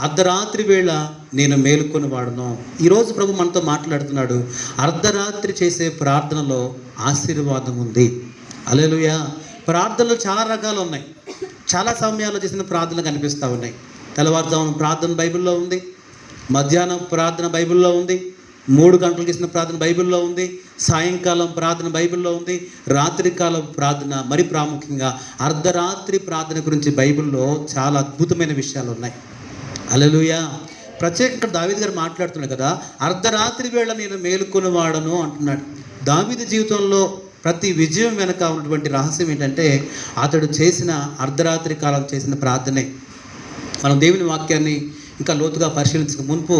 అర్ధరాత్రి వేళ నేను మేలుకొని వాడను. ఈరోజు ప్రభు మనతో మాట్లాడుతున్నాడు. అర్ధరాత్రి చేసే ప్రార్థనలో ఆశీర్వాదం ఉంది. అలెలుయా ప్రార్థనలు చాలా రకాలు ఉన్నాయి. చాలా సమయాల్లో చేసిన ప్రార్థనలు కనిపిస్తూ ఉన్నాయి. తెల్లవారుజామున ప్రార్థన బైబిల్లో ఉంది. మధ్యాహ్నం ప్రార్థన బైబిల్లో ఉంది. మూడు గంటలు చేసిన ప్రార్థన బైబిల్లో ఉంది. సాయంకాలం ప్రార్థన బైబిల్లో ఉంది. రాత్రికాలం ప్రార్థన మరి ప్రాముఖ్యంగా అర్ధరాత్రి ప్రార్థన గురించి బైబిల్లో చాలా అద్భుతమైన విషయాలు ఉన్నాయి. అలలుయా ప్రత్యేకంగా దావిద గారు మాట్లాడుతున్నాడు కదా అర్ధరాత్రి వేళ నేను మేలుకొని వాడను అంటున్నాడు. దావిద జీవితంలో ప్రతి విజయం వెనక ఉన్నటువంటి రహస్యం ఏంటంటే అతడు చేసిన అర్ధరాత్రి కాలం చేసిన ప్రార్థనే. మనం దేవుని వాక్యాన్ని ఇంకా లోతుగా పరిశీలించక మునుపు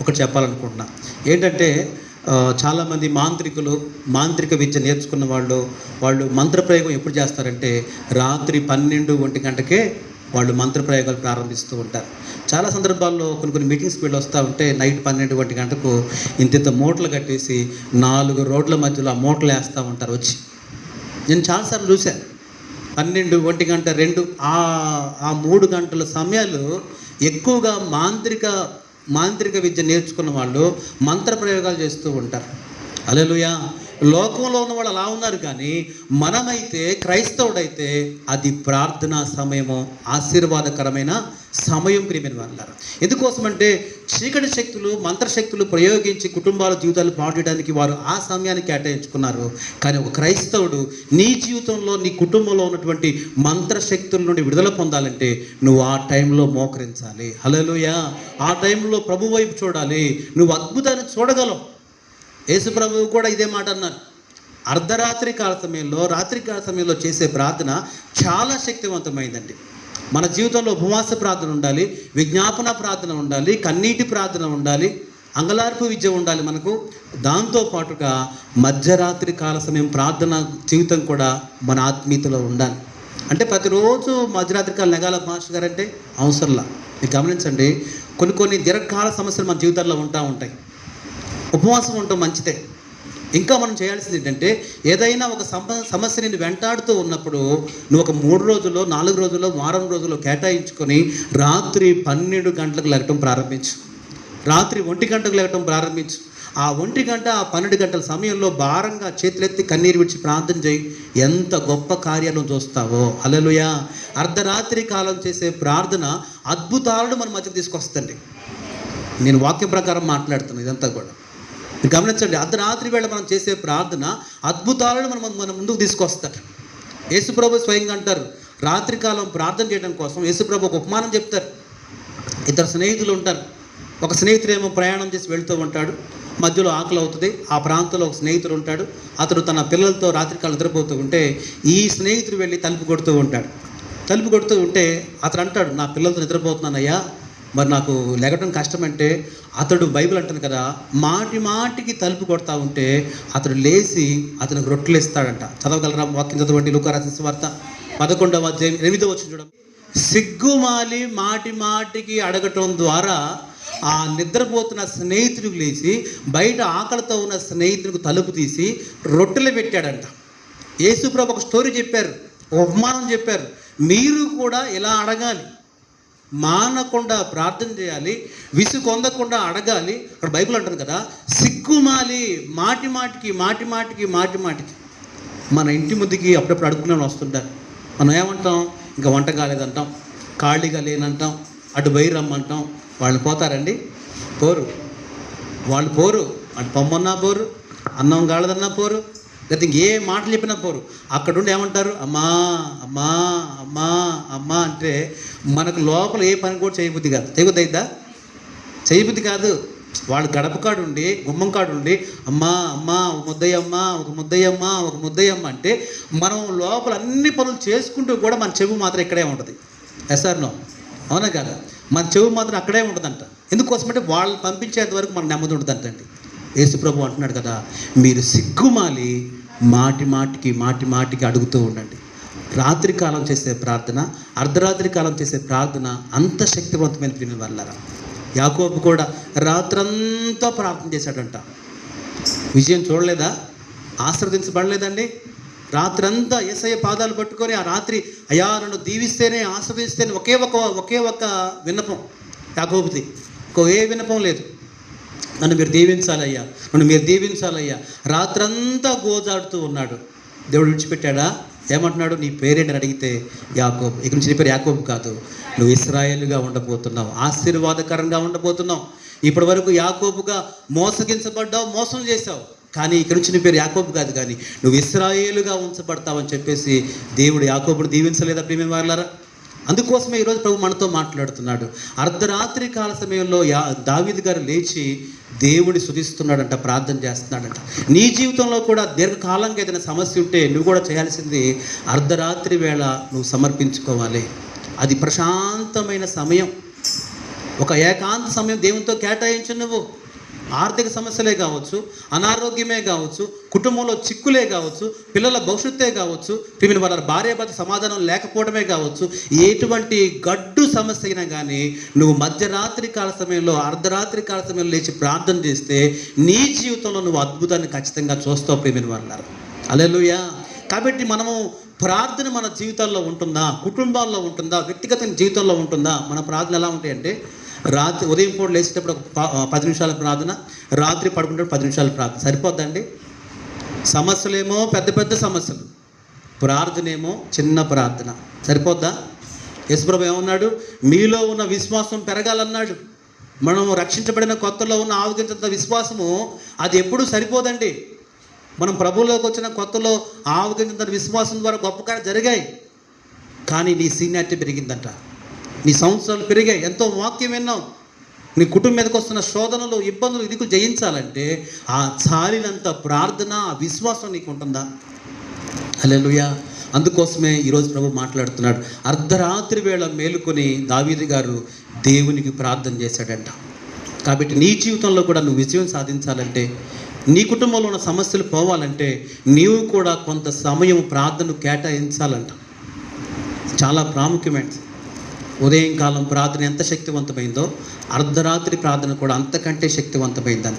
ఒకటి చెప్పాలనుకుంటున్నా. ఏంటంటే చాలామంది మాంత్రికులు మాంత్రిక విద్య నేర్చుకున్న వాళ్ళు వాళ్ళు మంత్రప్రయోగం ఎప్పుడు చేస్తారంటే రాత్రి పన్నెండు ఒంటి గంటకే వాళ్ళు మంత్రప్రయోగాలు ప్రారంభిస్తూ ఉంటారు. చాలా సందర్భాల్లో కొన్ని కొన్ని మీటింగ్స్కి వెళ్ళి వస్తూ ఉంటే నైట్ పన్నెండు ఒంటి గంటకు ఇంత ఇంత మూటలు కట్టేసి నాలుగు రోడ్ల మధ్యలో ఆ మూటలు వేస్తూ ఉంటారు వచ్చి. నేను చాలాసార్లు చూశాను పన్నెండు ఒంటి గంట రెండు ఆ ఆ మూడు గంటల సమయాలు ఎక్కువగా మాంత్రిక మాంత్రిక విద్య నేర్చుకున్న వాళ్ళు మంత్ర ప్రయోగాలు చేస్తూ ఉంటారు. అలెలుయా! లోకంలో ఉన్న వాళ్ళు అలా ఉన్నారు కానీ మనమైతే క్రైస్తవుడైతే అది ప్రార్థనా సమయము ఆశీర్వాదకరమైన సమయం ప్రియమైన వాళ్ళారు ఎందుకోసమంటే చీకటి శక్తులు మంత్రశక్తులు ప్రయోగించి కుటుంబాల జీవితాలు పాడడానికి వారు ఆ సమయాన్ని కేటాయించుకున్నారు. కానీ ఒక క్రైస్తవుడు నీ జీవితంలో నీ కుటుంబంలో ఉన్నటువంటి మంత్రశక్తుల నుండి విడుదల పొందాలంటే నువ్వు ఆ టైంలో మోకరించాలి. హలోయా ఆ టైంలో ప్రభు వైపు చూడాలి. నువ్వు అద్భుతాన్ని చూడగలవు. యేసు ప్రభువు కూడా ఇదే మాట అన్నారు. అర్ధరాత్రి కాల సమయంలో రాత్రి కాల సమయంలో చేసే ప్రార్థన చాలా శక్తివంతమైందండి. మన జీవితంలో ఉపవాస ప్రార్థన ఉండాలి విజ్ఞాపన ప్రార్థన ఉండాలి కన్నీటి ప్రార్థన ఉండాలి అంగలార్పు విద్య ఉండాలి మనకు. దాంతో పాటుగా మధ్యరాత్రి కాల సమయం ప్రార్థన జీవితం కూడా మన ఆత్మీయతలో ఉండాలి. అంటే ప్రతిరోజు మధ్యరాత్రి కాలం నెగాల మాస్టర్ గారంటే అవసరంలా. మీరు గమనించండి కొన్ని కొన్ని దీర్ఘకాల సమస్యలు మన జీవితాల్లో ఉంటా ఉంటాయి. ఉపవాసం ఉండటం మంచిదే. ఇంకా మనం చేయాల్సింది ఏంటంటే ఏదైనా ఒక సమ సమస్య నేను వెంటాడుతూ ఉన్నప్పుడు నువ్వు ఒక మూడు రోజుల్లో నాలుగు రోజుల్లో వారం రోజుల్లో కేటాయించుకొని రాత్రి పన్నెండు గంటలకు లెగటం ప్రారంభించు. రాత్రి ఒంటి గంటకు లెగటం ప్రారంభించు. ఆ ఒంటి గంట ఆ పన్నెండు గంటల సమయంలో భారంగా చేతులెత్తి కన్నీరు విడిచి ప్రార్థన చేయి. ఎంత గొప్ప కార్యాలను చూస్తావో. అలలుయా అర్ధరాత్రి కాలం చేసే ప్రార్థన అద్భుతాలను మన మధ్యకు తీసుకొస్తండి నేను వాక్య ప్రకారం మాట్లాడుతున్నాను ఇదంతా కూడా. గమనించండి అర్ధరాత్రి వేళ మనం చేసే ప్రార్థన అద్భుతాలను మనం మన ముందుకు తీసుకొస్తాడు. యేసుప్రభు స్వయంగా అంటారు రాత్రికాలం ప్రార్థన చేయడం కోసం యేసుప్రభు ఒక ఉపమానం చెప్తారు. ఇద్దరు స్నేహితులు ఉంటారు. ఒక స్నేహితుడేమో ప్రయాణం చేసి వెళ్తూ ఉంటాడు. మధ్యలో ఆకలి అవుతుంది. ఆ ప్రాంతంలో ఒక స్నేహితుడు ఉంటాడు. అతడు తన పిల్లలతో రాత్రికాలం నిద్రపోతూ ఉంటే ఈ స్నేహితుడు వెళ్ళి తలుపు కొడుతూ ఉంటాడు. తలుపు కొడుతూ ఉంటే అతడు అంటాడు నా పిల్లలతో నిద్రపోతున్నానయ్యా. మరి నాకు లెగటం కష్టం అంటే అతడు బైబిల్ అంటాను కదా మాటి మాటికి తలుపు కొడతా ఉంటే అతడు లేచి అతనికి రొట్టెలు ఇస్తాడంట చదవగలరా వాక్యం చదవండి లుకారాసిన వార్త పదకొండవ అధ్యాయం ఎనిమిదో వచ్చిన చూడండి. సిగ్గుమాలి మాటి మాటికి అడగటం ద్వారా ఆ నిద్రపోతున్న స్నేహితుడికి లేచి బయట ఆకలితో ఉన్న స్నేహితుడికి తలుపు తీసి రొట్టెలు పెట్టాడంట. యేసుప్రభు ఒక స్టోరీ చెప్పారు ఉపమానం చెప్పారు. మీరు కూడా ఇలా అడగాలి. మానకుండా ప్రార్థన చేయాలి విసుగొందకుండా అడగాలి. అక్కడ బైబుల్ అంటారు కదా సిగ్గుమాలి మాటి మాటికి మాటి మాటికి మాటి మాటికి. మన ఇంటి ముందుకి అప్పుడప్పుడు అడుగుకునే వస్తుంటారు. మనం ఏమంటాం? ఇంకా వంట కాలేదంటాం ఖాళీగా లేనంటాం అటు బయలు రమ్మంటాం. వాళ్ళు పోతారండి? పోరు. వాళ్ళు పోరు. అటు పొమ్మన్నా పోరు అన్నం కాలదన్నా పోరు లేకపోతే ఇంకే మాటలు చెప్పినా పోరు. అక్కడుండి ఏమంటారు? అమ్మా అమ్మా అమ్మా అమ్మా అంటే మనకు లోపల ఏ పని కూడా చేయబుద్ధి కాదు. చేయబుద్ధి అయిద్దా? చేయబుద్ధి కాదు. వాళ్ళు గడప కాడు ఉండి గుమ్మం కాడు ఉండి అమ్మా అమ్మా ఒక ముద్దయ్యమ్మ ఒక ముద్దయ్యమ్మ ఒక ముద్దయ్యమ్మ అంటే మనం లోపల అన్ని పనులు చేసుకుంటూ కూడా మన చెవు మాత్రం ఇక్కడే ఉంటుంది. ఎస్ఆర్ నో అవునా కదా? మన చెవు మాత్రం అక్కడే ఉంటుందంట. ఎందుకోసమంటే వాళ్ళు పంపించేంత వరకు మనకు నెమ్మది ఉంటుందంటండి. యేసుప్రభు అంటున్నాడు కదా మీరు సిగ్గుమాలి మాటి మాటికి మాటి మాటికి అడుగుతూ ఉండండి. రాత్రి కాలం చేసే ప్రార్థన అర్ధరాత్రి కాలం చేసే ప్రార్థన అంత శక్తివంతమైన ప్రేమ వల్లరా యాకోబు కూడా రాత్రంతా ప్రార్థన చేశాడంట. విజయం చూడలేదా? ఆశ్రవదించబడలేదండి. రాత్రంతా ఏసయ్య పాదాలు పట్టుకొని ఆ రాత్రి అయ్యా నన్ను దీవిస్తేనే ఆశ్రవదిస్తేనే ఒకే ఒక ఒకే ఒక విన్నపం యాకోబుది. ఇంకో ఏ వినపం లేదు. నన్ను మీరు దీవించాలయ్యా. నన్ను మీరు దీవించాలయ్యా. రాత్రంతా గోజాడుతూ ఉన్నాడు. దేవుడు విడిచిపెట్టాడా? ఏమంటున్నాడు? నీ పేరేంటని అడిగితే యాకోబు. ఇక నుంచి నీ పేరు యాకోబు కాదు. నువ్వు ఇస్రాయేల్గా ఉండబోతున్నావు. ఆశీర్వాదకరంగా ఉండబోతున్నావు. ఇప్పటి వరకు యాకోబుగా మోసగించబడ్డావు మోసం చేశావు. కానీ ఇక్కడి నుంచి నీ పేరు యాకోబు కాదు కానీ నువ్వు ఇస్రాయేలుగా ఉంచబడతావని చెప్పేసి దేవుడు యాకోబును దీవించలేదా ప్రేమ వాళ్ళారా అందుకోసమే ఈరోజు ప్రభు మనతో మాట్లాడుతున్నాడు. అర్ధరాత్రి కాల సమయంలో యా దావీదు గారు లేచి దేవుని శుధిస్తున్నాడంట ప్రార్థన చేస్తున్నాడంట. నీ జీవితంలో కూడా దీర్ఘకాలంగా ఏదైనా సమస్య ఉంటే నువ్వు కూడా చేయాల్సింది అర్ధరాత్రి వేళ నువ్వు సమర్పించుకోవాలి. అది ప్రశాంతమైన సమయం. ఒక ఏకాంత సమయం దేవునితో కేటాయించు నువ్వు. ఆర్థిక సమస్యలే కావచ్చు అనారోగ్యమే కావచ్చు కుటుంబంలో చిక్కులే కావచ్చు పిల్లల భవిష్యత్తే కావచ్చు పిల్లల వాళ్ళ భార్య భర్త సమాధానం లేకపోవడమే కావచ్చు ఎటువంటి గడ్డు సమస్య అయినా కానీ నువ్వు మధ్యరాత్రి కాల సమయంలో అర్ధరాత్రి కాల సమయంలో లేచి ప్రార్థన చేస్తే నీ జీవితంలో నువ్వు అద్భుతాన్ని ఖచ్చితంగా చూస్తావు ప్రేమిని వాళ్ళారు అలెలుయా కాబట్టి మనము ప్రార్థన మన జీవితాల్లో ఉంటుందా? కుటుంబాల్లో ఉంటుందా? వ్యక్తిగత జీవితంలో ఉంటుందా? మన ప్రార్థన ఎలా ఉంటాయంటే రాత్రి ఉదయం పూట లేచేటప్పుడు ఒక పది నిమిషాల ప్రార్థన రాత్రి పడుకుంటే పది నిమిషాల ప్రార్థన. సరిపోద్దండి? సమస్యలేమో పెద్ద పెద్ద సమస్యలు. ప్రార్థనేమో చిన్న ప్రార్థన. సరిపోద్దా? యశ్వ్రభు ఏమన్నాడు? మీలో ఉన్న విశ్వాసం పెరగాలన్నాడు. మనం రక్షించబడిన కొత్తలో ఉన్న ఆవగించంత విశ్వాసము అది ఎప్పుడూ సరిపోదండి. మనం ప్రభువులోకి వచ్చిన కొత్తలో ఆవగించంత విశ్వాసం ద్వారా గొప్ప కార్యాలు జరిగాయి. కానీ నీ సీనియారిటీ పెరిగిందంట. నీ సంవత్సరాలు పెరిగాయి ఎంతో వాక్యం విన్నావు. నీ కుటుంబం మీదకి వస్తున్న శోధనలు ఇబ్బందులు ఇదికు జయించాలంటే ఆ చాలినంత ప్రార్థన ఆ విశ్వాసం నీకు ఉంటుందా హల్లెలూయా. అందుకోసమే ఈరోజు ప్రభు మాట్లాడుతున్నాడు. అర్ధరాత్రి వేళ మేలుకొని దావీది గారు దేవునికి ప్రార్థన చేశాడంట. కాబట్టి నీ జీవితంలో కూడా నువ్వు విజయం సాధించాలంటే నీ కుటుంబంలో ఉన్న సమస్యలు పోవాలంటే నీవు కూడా కొంత సమయం ప్రార్థన కేటాయించాలంట. చాలా ప్రాముఖ్యమైనది. ఉదయం కాలం ప్రార్థన ఎంత శక్తివంతమైందో అర్ధరాత్రి ప్రార్థన కూడా అంతకంటే శక్తివంతమైందంట.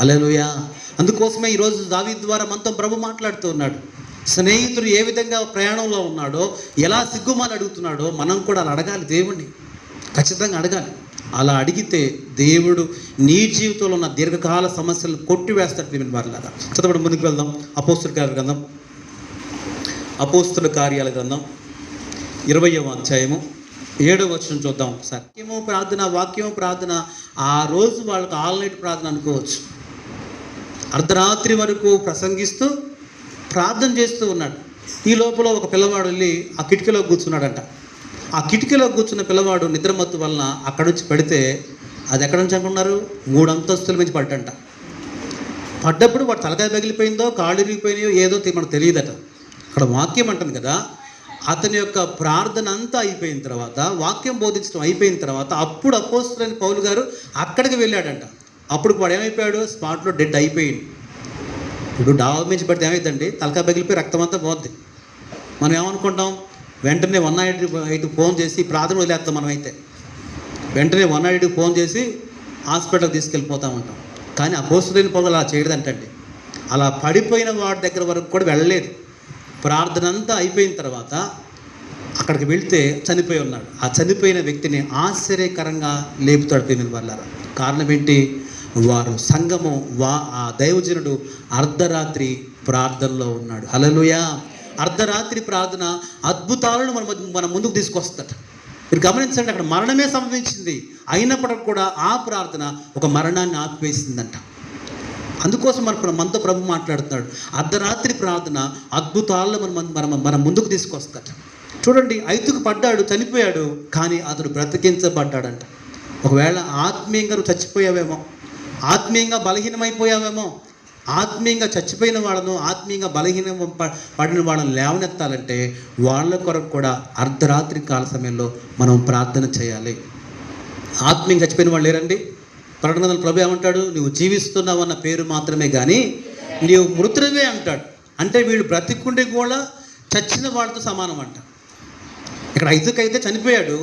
అలెలుయా అందుకోసమే ఈరోజు దావి ద్వారా మనతో ప్రభు మాట్లాడుతూ ఉన్నాడు. స్నేహితుడు ఏ విధంగా ప్రయాణంలో ఉన్నాడో ఎలా సిగ్గుమాలు అడుగుతున్నాడో మనం కూడా అలా అడగాలి దేవుణ్ణి. ఖచ్చితంగా అడగాలి. అలా అడిగితే దేవుడు నీ జీవితంలో ఉన్న దీర్ఘకాల సమస్యలను కొట్టివేస్తాడు దేవుని వారిలాగా. చదవడం ముందుకు వెళ్దాం. అపోస్తుల కార్యాల గ్రంథం. అపోస్తుల కార్యాల గ్రంథం. ఇరవయవ అధ్యాయము. ఏడవ వచ్చిన చూద్దాం ఒకసారి. వాక్యము ప్రార్థన వాక్యము ప్రార్థన. ఆ రోజు వాళ్ళకి ఆల్ నైట్ ప్రార్థన అనుకోవచ్చు. అర్ధరాత్రి వరకు ప్రసంగిస్తూ ప్రార్థన చేస్తూ ఉన్నాడు. ఈ లోపల ఒక పిల్లవాడు వెళ్ళి ఆ కిటికీలో కూర్చున్నాడంట. ఆ కిటికీలో కూర్చున్న పిల్లవాడు నిద్రమత్తు వలన అక్కడ నుంచి పడితే అది ఎక్కడి నుంచి అనుకున్నారు? మూడు అంతస్తుల మించి పడ్డంట. పడ్డప్పుడు వాడు తలకాయ పగిలిపోయిందో కాళ్ళు విరిగిపోయినాయో ఏదో మనకు తెలియదట. అక్కడ వాక్యం అంటుంది కదా అతని యొక్క ప్రార్థన అంతా అయిపోయిన తర్వాత వాక్యం బోధించడం అయిపోయిన తర్వాత అప్పుడు అపోస్తులైన పౌలు గారు అక్కడికి వెళ్ళాడంట. అప్పుడు వాడు ఏమైపోయాడు? స్పాట్లో డెడ్ అయిపోయింది ఇప్పుడు డాబా మించి పడితే ఏమైందండి తలకాయ పగిలిపోయి రక్తం అంతా పోద్ది. మనం ఏమనుకుంటాం? వెంటనే వన్ నైట్ ఎయిట్ ఫోన్ చేసి ప్రార్థన వదిలేస్తాం మనమైతే. వెంటనే వన్ నైట్ ఫోన్ చేసి హాస్పిటల్కి తీసుకెళ్ళిపోతూ ఉంటాం కానీ ఆ పౌలు అలా చేయదంటండి అలా పడిపోయిన వాడి దగ్గర వరకు కూడా వెళ్ళలేదు. ప్రార్థన అంతా అయిపోయిన తర్వాత అక్కడికి వెళ్తే చనిపోయి ఉన్నాడు. ఆ చనిపోయిన వ్యక్తిని ఆశ్చర్యకరంగా లేపుతాడు ప్రేమిన వాళ్ళారా కారణం ఏంటి? వారు సంఘము వా ఆ దైవజనుడు అర్ధరాత్రి ప్రార్థనలో ఉన్నాడు. హలలుయా అర్ధరాత్రి ప్రార్థన అద్భుతాలను మన మన ముందుకు తీసుకొస్తాడు. మీరు గమనించండి అక్కడ మరణమే సంభవించింది. అయినప్పటికీ కూడా ఆ ప్రార్థన ఒక మరణాన్ని ఆపివేసిందంట. అందుకోసం మన మనతో ప్రభు మాట్లాడుతున్నాడు. అర్ధరాత్రి ప్రార్థన అద్భుతాలను మన మనం మన ముందుకు తీసుకొస్తాడు. చూడండి ఐదుకు పడ్డాడు చనిపోయాడు కానీ అతడు బ్రతికించబడ్డాడంట. ఒకవేళ ఆత్మీయంగా నువ్వు చచ్చిపోయావేమో ఆత్మీయంగా బలహీనమైపోయావేమో ఆత్మీయంగా చచ్చిపోయిన వాళ్ళను ఆత్మీయంగా బలహీన ప- పడిన వాళ్ళని లేవనెత్తాలంటే వాళ్ళ కొరకు కూడా అర్ధరాత్రి కాల సమయంలో మనం ప్రార్థన చేయాలి. ఆత్మీయంగా చచ్చిపోయిన వాళ్ళు లేరండి? ప్రకటనలు ప్రభు ఏమంటాడు? నువ్వు జీవిస్తున్నావు అన్న పేరు మాత్రమే కానీ నీవు మృతుడివే అంటాడు. అంటే వీళ్ళు బ్రతికుండే కూడా చచ్చిన వాళ్ళతో సమానం అంట. ఇక్కడ ఐదుకు అయితే చనిపోయాడు.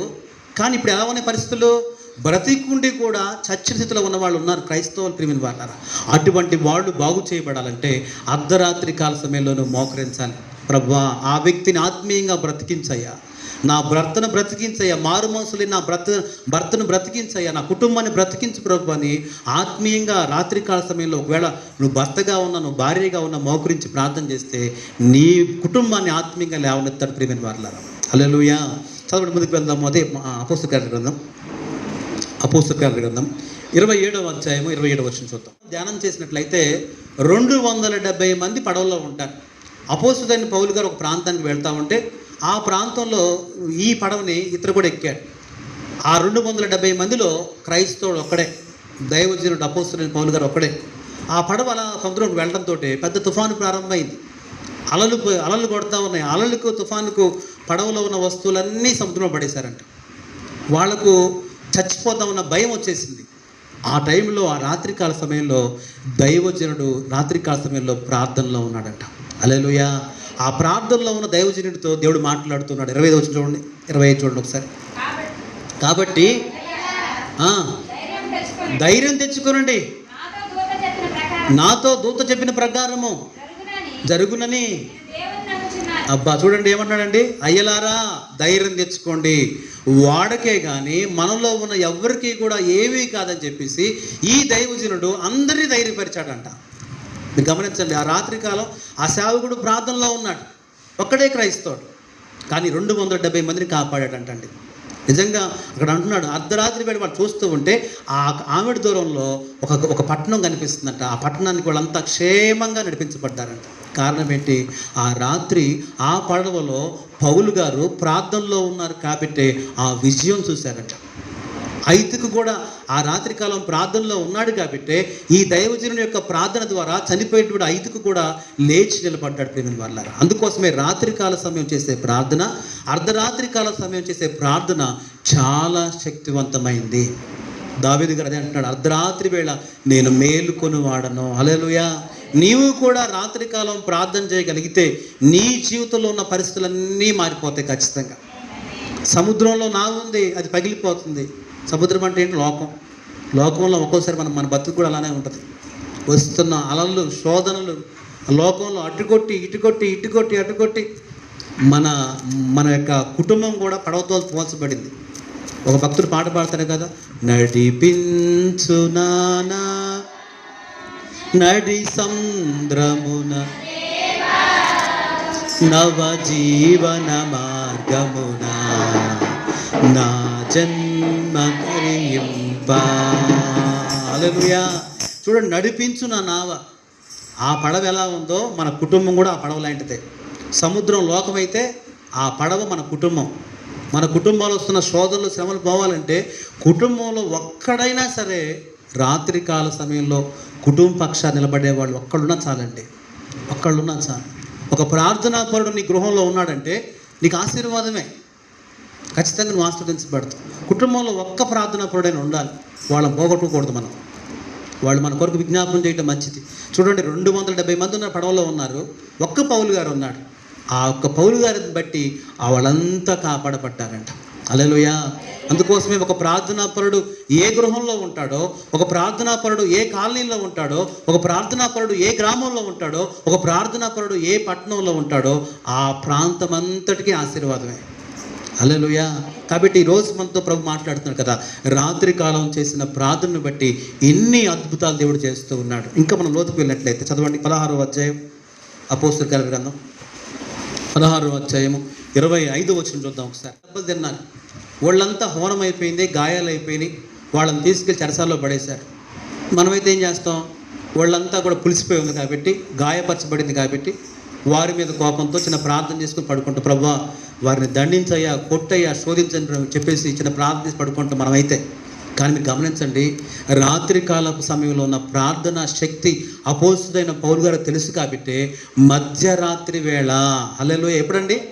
కానీ ఇప్పుడు ఎలా ఉన్న పరిస్థితులు? బ్రతికుండి కూడా చచ్చిన స్థితిలో ఉన్న వాళ్ళు ఉన్నారు క్రైస్తవులు ప్రిమిన వాళ్ళారా అటువంటి వాళ్ళు బాగు చేయబడాలంటే అర్ధరాత్రి కాల సమయంలో మోకరించాలి. ప్రభా ఆ వ్యక్తిని ఆత్మీయంగా బ్రతికించయ్యా. నా భర్తను బ్రతికించయ్యా. మారు మనసులు నా భర్త భర్తను బ్రతికించయ్యా. నా కుటుంబాన్ని బ్రతికించు ప్రభు అని ఆత్మీయంగా రాత్రికాల సమయంలో ఒకవేళ నువ్వు భర్తగా ఉన్నా నువ్వు భార్యగా ఉన్న మోకరించి ప్రార్థన చేస్తే నీ కుటుంబాన్ని ఆత్మీయంగా లేవనెత్తాడు ప్రేమైన వారులారా. అలలుయా చదవండి ముందుకు వెళ్దాము. అదే అపోస్తకాల గ్రంథం. అపోస్తకాల గ్రంథం. ఇరవై ఏడవ అధ్యాయము ఇరవై ఏడవ వచ్చిన చూద్దాం. ధ్యానం చేసినట్లయితే రెండు వందల డెబ్బై మంది పడవల్లో ఉంటారు. అపోసుదైన పౌలు గారు ఒక ప్రాంతానికి వెళ్తా ఉంటే ఆ ప్రాంతంలో ఈ పడవని ఇతరు కూడా ఎక్కాడు. ఆ రెండు వందల డెబ్బై మందిలో క్రైస్తవుడు ఒక్కడే దైవజనుడు అపోస్తుడైన పౌలు గారు ఒక్కడే. ఆ పడవ అలా సముద్రం వెళ్ళడంతో పెద్ద తుఫాను ప్రారంభమైంది. అలలు అలలు కొడతా ఉన్నాయి. అలలకు తుఫానుకు పడవలో ఉన్న వస్తువులన్నీ సముద్రంలో పడేశారంట. వాళ్ళకు చచ్చిపోతా ఉన్న భయం వచ్చేసింది. ఆ టైంలో ఆ రాత్రికాల సమయంలో దైవజనుడు రాత్రికాల సమయంలో ప్రార్థనలో ఉన్నాడంట. అలెలుయా ఆ ప్రార్థనలో ఉన్న దైవజనుడితో దేవుడు మాట్లాడుతున్నాడు. ఇరవై ఐదు వచ్చిన చూడండి. ఇరవై ఐదు చూడండి ఒకసారి. కాబట్టి ధైర్యం తెచ్చుకోనండి. నాతో దూత చెప్పిన ప్రకారము జరుగునని. అబ్బా చూడండి ఏమంటాడండి అయ్యలారా ధైర్యం తెచ్చుకోండి. వాడకే కానీ మనలో ఉన్న ఎవరికి కూడా ఏమీ కాదని చెప్పేసి ఈ దైవజనుడు అందరినీ ధైర్యపరిచాడంట. మీరు గమనించండి ఆ రాత్రికాలం ఆ సేవకుడు ప్రార్థనలో ఉన్నాడు. ఒక్కడే క్రైస్తవుడు. కానీ రెండు వందల డెబ్బై మందిని కాపాడాడంటండి నిజంగా అక్కడ అంటున్నాడు అర్ధరాత్రి వేళ వాళ్ళు చూస్తూ ఉంటే ఆ ఆమెడి దూరంలో ఒక ఒక పట్టణం కనిపిస్తుందంట. ఆ పట్టణానికి వాళ్ళంతా క్షేమంగా నడిపించబడ్డారంట. కారణం ఏంటి? ఆ రాత్రి ఆ పడవలో పౌలు గారు ప్రార్థనలో ఉన్నారు కాబట్టి ఆ విజయం చూశారంట. ఐతుకు కూడా ఆ రాత్రికాలం ప్రార్థనలో ఉన్నాడు కాబట్టి ఈ దైవజనుని యొక్క ప్రార్థన ద్వారా చనిపోయేటువంటి ఐతుకు కూడా లేచి నిలబడ్డాడు ప్రేమిని వాళ్ళ అందుకోసమే రాత్రికాల సమయం చేసే ప్రార్థన అర్ధరాత్రి కాల సమయం చేసే ప్రార్థన చాలా శక్తివంతమైంది. దావేది గారు అదే అంటున్నాడు అర్ధరాత్రి వేళ నేను మేలుకొని వాడను అలలుయా నీవు కూడా రాత్రికాలం ప్రార్థన చేయగలిగితే నీ జీవితంలో ఉన్న పరిస్థితులన్నీ మారిపోతాయి ఖచ్చితంగా. సముద్రంలో నాగుంది అది పగిలిపోతుంది. సముద్రం అంటే ఏంటి? లోకం. లోకంలో ఒక్కోసారి మనం మన బతుకు కూడా అలానే ఉంటుంది. వస్తున్న అలలు శోధనలు లోకంలో అటుకొట్టి ఇటుకొట్టి ఇటుకొట్టి అటుకొట్టి మన మన యొక్క కుటుంబం కూడా పడవతో పోల్చబడింది ఒక భక్తుడు పాట పాడతాడు కదా నడిపించు నానా నడి సంద్రమున నవ జీవన మార్గమున నా జన్మ కరియింప చూడండి నడిపించు నా నావ. ఆ పడవ ఎలా ఉందో మన కుటుంబం కూడా ఆ పడవ లాంటిదే. సముద్రం లోకమైతే ఆ పడవ మన కుటుంబం. మన కుటుంబాలు వస్తున్న శోధనలు శ్రమలు పోవాలంటే కుటుంబంలో ఒక్కడైనా సరే రాత్రికాల సమయంలో కుటుంబ పక్షాన్ని నిలబడే వాళ్ళు ఒక్కళ్ళున్నా చాలండి. ఒక్కళ్ళున్నా చాలు. ఒక ప్రార్థనా పరుడు నీ గృహంలో ఉన్నాడంటే నీకు ఆశీర్వాదమే. ఖచ్చితంగా నువ్వు ఆస్వాదించబడతావు. కుటుంబంలో ఒక్క ప్రార్థనా పరుడైనా ఉండాలి. వాళ్ళని పోగొట్టుకోకూడదు మనం. వాళ్ళు మన కొరకు విజ్ఞాపనం చేయటం మంచిది. చూడండి రెండు వందల డెబ్బై మంది ఉన్న పడవలో ఉన్నారు. ఒక్క పౌలు గారు ఉన్నాడు. ఆ ఒక్క పౌలు గారిని బట్టి వాళ్ళంతా కాపాడబడ్డారంట. అలెలుయ అందుకోసమే ఒక ప్రార్థనాపరుడు ఏ గృహంలో ఉంటాడో ఒక ప్రార్థనాపరుడు ఏ కాలనీలో ఉంటాడో ఒక ప్రార్థనాపరుడు ఏ గ్రామంలో ఉంటాడో ఒక ప్రార్థనాపరుడు ఏ పట్టణంలో ఉంటాడో ఆ ప్రాంతం అంతటికీ ఆశీర్వాదమే. అలలుయా కాబట్టి ఈ రోజు మనతో ప్రభు మాట్లాడుతున్నాడు కదా. రాత్రి కాలం చేసిన ప్రార్థనను బట్టి ఎన్ని అద్భుతాలు దేవుడు చేస్తూ ఉన్నాడు. ఇంకా మనం లోతుకు వెళ్ళినట్లయితే చదవండి. పదహారో అధ్యాయం. అపోస్తుల గారి గ్రంథం. పదహారో అధ్యాయము. ఇరవై ఐదు వచ్చిన చూద్దాం ఒకసారి. దెబ్బలు తిన్నారు వాళ్ళంతా హోనం అయిపోయింది గాయాలైపోయినాయి. వాళ్ళని తీసుకెళ్ళి చెరసాల్లో పడేశారు. మనమైతే ఏం చేస్తాం? వాళ్ళంతా కూడా పులిసిపోయి ఉంది కాబట్టి గాయపరచబడింది కాబట్టి వారి మీద కోపంతో చిన్న ప్రార్థన చేసుకుని పడుకుంటాం. ప్రభా వారిని దండించయ్యా కొట్టయ్యా శోధించని చెప్పేసి చిన్న ప్రార్థన చేసి పడుకుంటాం మనమైతే. కానీ మీరు గమనించండి రాత్రికాలపు సమయంలో ఉన్న ప్రార్థన శక్తి అపోసుదైన పౌరు గారు తెలుసు కాబట్టి మధ్యరాత్రి వేళ అల్లెలో ఎప్పుడండి?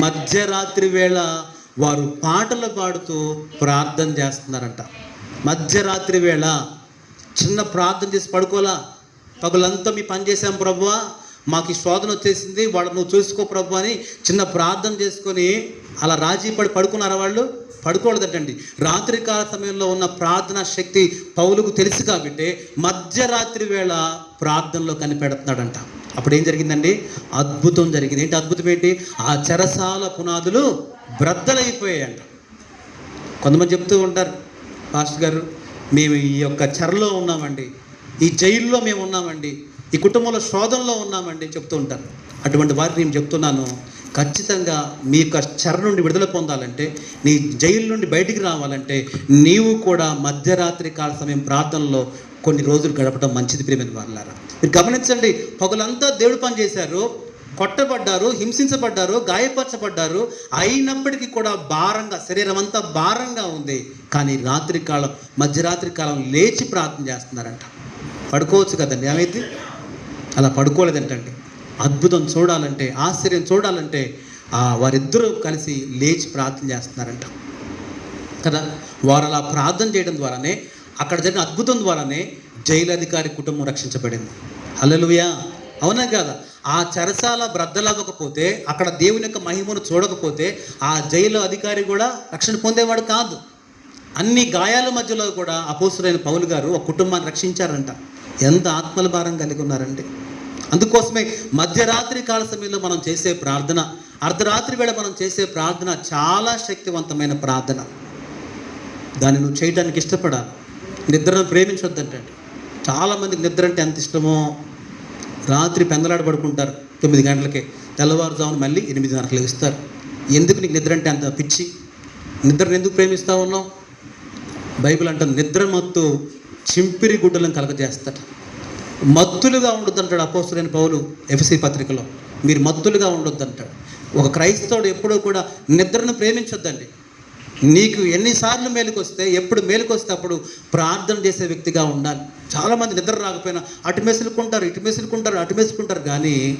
మధ్యరాత్రి వేళ వారు పాటలు పాడుతూ ప్రార్థన చేస్తున్నారంట. మధ్యరాత్రి వేళ చిన్న ప్రార్థన చేసి పడుకోలా పగులంతా మీ పని చేశాం ప్రభువా మాకు ఈ శోధన వచ్చేసింది వాడు నువ్వు చూసుకో ప్రభు అని చిన్న ప్రార్థన చేసుకొని అలా రాజీ పడి పడుకున్నారా వాళ్ళు? పడుకోలేదటండి. రాత్రికాల సమయంలో ఉన్న ప్రార్థన శక్తి పౌలుకు తెలుసు కాబట్టి మధ్యరాత్రి వేళ ప్రార్థనలో కనిపెడుతున్నాడంట. అప్పుడు ఏం జరిగిందండి? అద్భుతం జరిగింది. ఏంటి అద్భుతం ఏంటి? ఆ చెరసాల పునాదులు బ్రద్దలైపోయాయంట. కొంతమంది చెప్తూ ఉంటారు పాస్టర్ గారు మేము ఈ యొక్క చెరలో ఉన్నామండి. ఈ జైల్లో మేము ఉన్నామండి. ఈ కుటుంబంలో శోధనలో ఉన్నామండి చెప్తూ ఉంటారు. అటువంటి వారికి నేను చెప్తున్నాను ఖచ్చితంగా మీ యొక్క చెర నుండి విడుదల పొందాలంటే నీ జైలు నుండి బయటికి రావాలంటే నీవు కూడా మధ్యరాత్రి కాల సమయం ప్రార్థనలో కొన్ని రోజులు గడపడం మంచిది ప్రేమ వాళ్ళారా మీరు గమనించండి పగులంతా దేవుడు పని చేశారు కొట్టబడ్డారు హింసించబడ్డారు గాయపరచబడ్డారు అయినప్పటికీ కూడా భారంగా శరీరం అంతా భారంగా ఉంది. కానీ రాత్రి కాలం మధ్యరాత్రి కాలం లేచి ప్రార్థన చేస్తున్నారంట. పడుకోవచ్చు కదండి ఏమైతే అలా పడుకోలేదంటండి. అద్భుతం చూడాలంటే ఆశ్చర్యం చూడాలంటే వారిద్దరూ కలిసి లేచి ప్రార్థన చేస్తున్నారంట. కదా? వారు అలా ప్రార్థన చేయడం ద్వారానే అక్కడ జరిగిన అద్భుతం ద్వారానే జైలు అధికారి కుటుంబం రక్షించబడింది. హల్లెలూయా! అవునా కదా? ఆ చెరసాల బ్రద్దలవ్వకపోతే అక్కడ దేవుని యొక్క మహిమను చూడకపోతే ఆ జైలు అధికారి కూడా రక్షణ పొందేవాడు కాదు. అన్ని గాయాల మధ్యలో కూడా అపోసురైన పౌలు గారు ఒక కుటుంబాన్ని రక్షించారంట. ఎంత ఆత్మల భారం కలిగి ఉన్నారండి. అందుకోసమే మధ్యరాత్రి కాల సమయంలో మనం చేసే ప్రార్థన అర్ధరాత్రి వేళ మనం చేసే ప్రార్థన చాలా శక్తివంతమైన ప్రార్థన. దాన్ని నువ్వు చేయడానికి ఇష్టపడాలి. నిద్రను ప్రేమించొద్దంటే చాలామంది నిద్ర అంటే ఎంత ఇష్టమో రాత్రి పెందలాడ పడుకుంటారు తొమ్మిది గంటలకే. తెల్లవారుజామున మళ్ళీ ఎనిమిదిన్నరకు లేస్తారు. ఎందుకు నీకు నిద్ర అంటే అంత పిచ్చి? నిద్రను ఎందుకు ప్రేమిస్తా ఉన్నావు? బైబిల్ అంటుంది నిద్ర మత్తు చింపిరి గుడ్డలను కలగజేస్తాడు మత్తులుగా ఉండొద్దు అంటాడు అపోస్తులైన పౌలు ఎఫ్సి పత్రికలో. మీరు మత్తులుగా ఉండొద్దు అంటాడు ఒక క్రైస్తవుడు ఎప్పుడూ కూడా నిద్రను ప్రేమించొద్దండి. నీకు ఎన్నిసార్లు మేలుకొస్తే ఎప్పుడు మేలుకొస్తే అప్పుడు ప్రార్థన చేసే వ్యక్తిగా ఉండాలి. చాలామంది నిద్ర రాకపోయినా అటు మెసులుకుంటారు ఇటు మెసులుకుంటారు అటు మెసులుకుంటారు. కానీ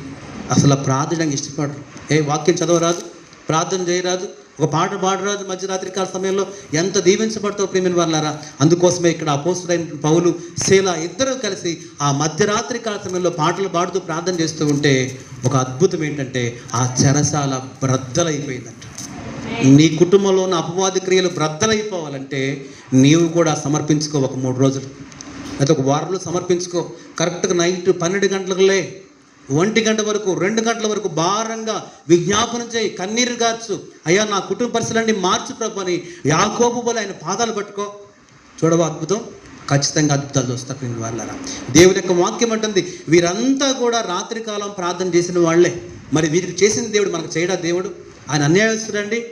అసలు ఆ ప్రార్థనకి ఇష్టపడరు. ఏ వాక్యం చదవరాదు ప్రార్థన చేయరాదు ఒక పాట పాడరాదు మధ్యరాత్రి కాల సమయంలో ఎంత దీవించబడతావు ప్రేమిని వాళ్ళారా అందుకోసమే ఇక్కడ అపోస్తుడైన పౌలు శీల ఇద్దరూ కలిసి ఆ మధ్యరాత్రి కాల సమయంలో పాటలు పాడుతూ ప్రార్థన చేస్తూ ఉంటే ఒక అద్భుతం ఏంటంటే ఆ చెరసాల బ్రద్దలైపోయిందంట. నీ కుటుంబంలో ఉన్న అపవాది క్రియలు బ్రద్దలైపోవాలంటే నీవు కూడా సమర్పించుకో ఒక మూడు రోజులు. లేదా ఒక వారంలో సమర్పించుకో. కరెక్ట్గా నైట్ పన్నెండు గంటలకులే ఒంటి గంట వరకు రెండు గంటల వరకు భారంగా విజ్ఞాపన చేయి కన్నీరు గార్చు. అయ్యా నా కుటుంబ పరిస్థితులన్నీ మార్చు ప్రభు అని యాకోబు వల్ల ఆయన పాదాలు పట్టుకో. చూడవా అద్భుతం? ఖచ్చితంగా అద్భుతాలు చూస్తారు నేను వాళ్ళరా దేవుని యొక్క వాక్యం అంటుంది వీరంతా కూడా రాత్రికాలం ప్రార్థన చేసిన వాళ్ళే. మరి వీరికి చేసిన దేవుడు మనకు చేయడా దేవుడు? ఆయన అన్యాయస్తుడండి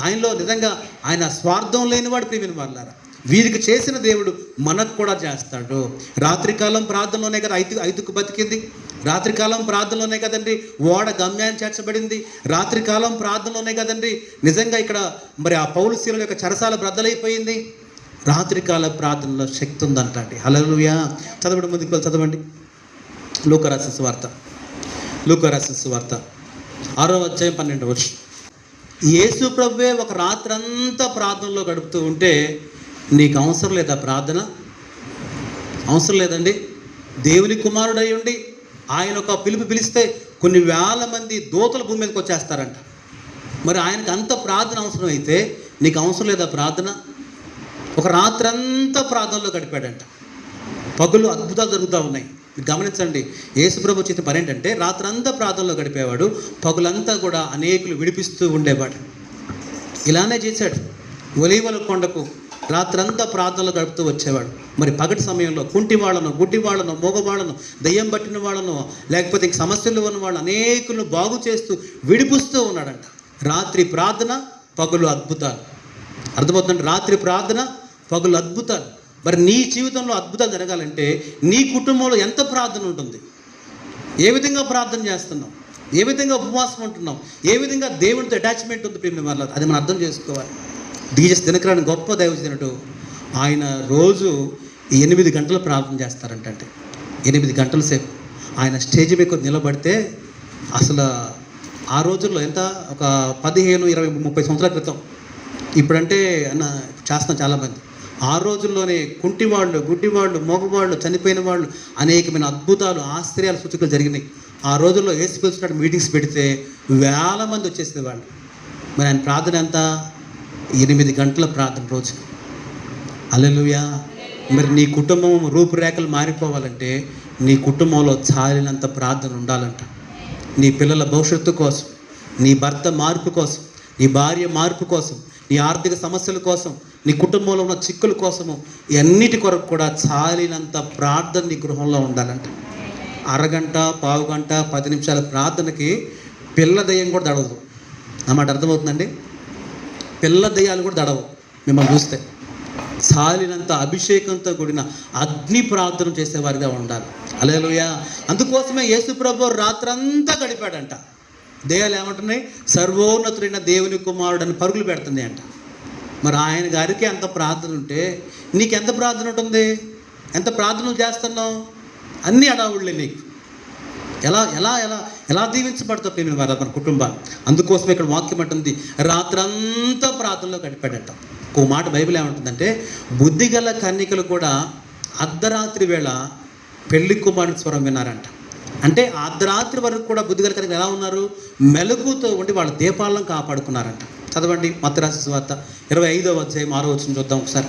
ఆయనలో నిజంగా ఆయన స్వార్థం లేనివాడు ప్రియమైన వాళ్ళారా వీరికి చేసిన దేవుడు మనకు కూడా చేస్తాడు. రాత్రికాలం ప్రార్థనలోనే కదా ఐదు ఐదుకు బతికింది. రాత్రికాలం ప్రార్థనలోనే కదండి ఓడ గమ్యాన్ని చేర్చబడింది. రాత్రికాలం ప్రార్థనలోనే కదండి నిజంగా ఇక్కడ మరి ఆ పౌరుశీల యొక్క చరసాల బ్రద్దలైపోయింది. రాత్రికాల ప్రార్థనలో శక్తి ఉందంట అండి హలలుయా చదవడం ముందుకు చదవండి. లూకరాసిన వార్త లూకరాసిన వార్త ఆరో అధ్యాయం పన్నెండు వర్షం యేసు ప్రభువే ఒక రాత్రంతా ప్రార్థనలో గడుపుతూ ఉంటే నీకు అవసరం లేదా ప్రార్థన? అవసరం లేదండి. దేవుని కుమారుడై ఉండి ఆయన ఒక పిలుపు పిలిస్తే కొన్ని వేల మంది దూతల భూమి మీదకి వచ్చేస్తారంట. మరి ఆయనకు అంత ప్రార్థన అవసరం అయితే నీకు అవసరం లేదా ప్రార్థన? ఒక రాత్రంతా ప్రార్థనలో గడిపాడంట. పగులు అద్భుతాలు జరుగుతూ ఉన్నాయి. మీరు గమనించండి యేసుప్రభు చేసిన పని ఏంటంటే రాత్రంతా ప్రార్థనలో గడిపేవాడు పగులంతా కూడా అనేకులు విడిపిస్తూ ఉండేవాడు. ఇలానే చేశాడు. ఒలీవల కొండకు రాత్రంతా ప్రార్థనలు గడుపుతూ వచ్చేవాడు. మరి పగటి సమయంలో కుంటి వాళ్ళను గుడ్డి వాళ్ళను మగవాళ్ళను దయ్యం పట్టిన వాళ్ళను లేకపోతే ఇంక సమస్యలు ఉన్న వాళ్ళు అనేకులను బాగు చేస్తూ విడిపిస్తూ ఉన్నాడంట. రాత్రి ప్రార్థన పగులు అద్భుతాలు. అర్థమవుతుందంటే రాత్రి ప్రార్థన పగులు అద్భుతాలు. మరి నీ జీవితంలో అద్భుతాలు జరగాలంటే నీ కుటుంబంలో ఎంత ప్రార్థన ఉంటుంది? ఏ విధంగా ప్రార్థన చేస్తున్నాం ఏ విధంగా ఉపవాసం ఉంటున్నాం ఏ విధంగా దేవునితో అటాచ్మెంట్ ఉంది ప్రేమ అది మనం అర్థం చేసుకోవాలి. డీజెస్ దినకరాని గొప్ప దైవజనుడు. ఆయన రోజు ఎనిమిది గంటలు ప్రార్థన చేస్తారంట అంటే ఎనిమిది గంటల సేపు. ఆయన స్టేజ్ మీద నిలబడితే అసలు ఆ రోజుల్లో ఎంత? ఒక పదిహేను ఇరవై ముప్పై సంవత్సరాల క్రితం. ఇప్పుడంటే అన్న చేస్తున్నాం చాలామంది. ఆ రోజుల్లోనే కుంటివాళ్ళు గుడ్డివాళ్ళు మోగవాళ్ళు చనిపోయిన వాళ్ళు అనేకమైన అద్భుతాలు ఆశ్చర్యాలు సూచికలు జరిగినాయి. ఆ రోజుల్లో ఏసుకొచ్చినట్టు మీటింగ్స్ పెడితే వేల మంది వచ్చేసేవాళ్ళు. మరి ఆయన ప్రార్థన ఎంత? ఎనిమిది గంటల ప్రార్థన రోజు. అలలుయా మరి నీ కుటుంబం రూపురేఖలు మారిపోవాలంటే నీ కుటుంబంలో చాలినంత ప్రార్థన ఉండాలంట. నీ పిల్లల భవిష్యత్తు కోసం నీ భర్త మార్పు కోసం నీ భార్య మార్పు కోసం నీ ఆర్థిక సమస్యల కోసం నీ కుటుంబంలో ఉన్న చిక్కుల కోసము అన్నిటి కొరకు కూడా చాలినంత ప్రార్థన నీ గృహంలో ఉండాలంట. అరగంట పావు గంట పది నిమిషాల ప్రార్థనకి పిల్ల దయ్యం కూడా దడవదు అన్నమాట అర్థమవుతుందండి? పిల్ల దయ్యాలు కూడా దడవు మిమ్మల్ని చూస్తే. సాలినంత అభిషేకంతో కూడిన అగ్ని ప్రార్థన చేసేవారిగా ఉండాలి. అలేలుయ అందుకోసమే యేసుప్రభు రాత్రంతా గడిపాడంట. దయ్యాలు ఏమంటున్నాయి? సర్వోన్నతుడైన దేవుని కుమారుడు అని పరుగులు పెడుతుంది అంట మరి ఆయన గారికి ఎంత ప్రార్థన ఉంటే నీకు ఎంత ప్రార్థన ఉంటుంది? ఎంత ప్రార్థనలు చేస్తున్నావు? అన్నీ అడావుళ్ళే నీకు. ఎలా ఎలా ఎలా ఎలా దీవించబడతా ప్రేమిన వారు మన కుటుంబాలు అందుకోసం ఇక్కడ వాక్యం అంటుంది రాత్రంతా ప్రార్థనలో గడిపాడట. ఒక మాట బైబిల్ ఏమంటుందంటే బుద్ధిగల కన్యకలు కూడా అర్ధరాత్రి వేళ పెళ్ళి కుమారుని స్వరం విన్నారంట. అంటే అర్ధరాత్రి వరకు కూడా బుద్ధిగల కన్నికలు ఎలా ఉన్నారు? మెలకుతో ఉండి వాళ్ళ దీపాలను కాపాడుకున్నారంట. చదవండి మద్రాసు వార్త ఇరవై ఐదో అధ్యాయం ఆరో వచ్చిన చూద్దాం ఒకసారి.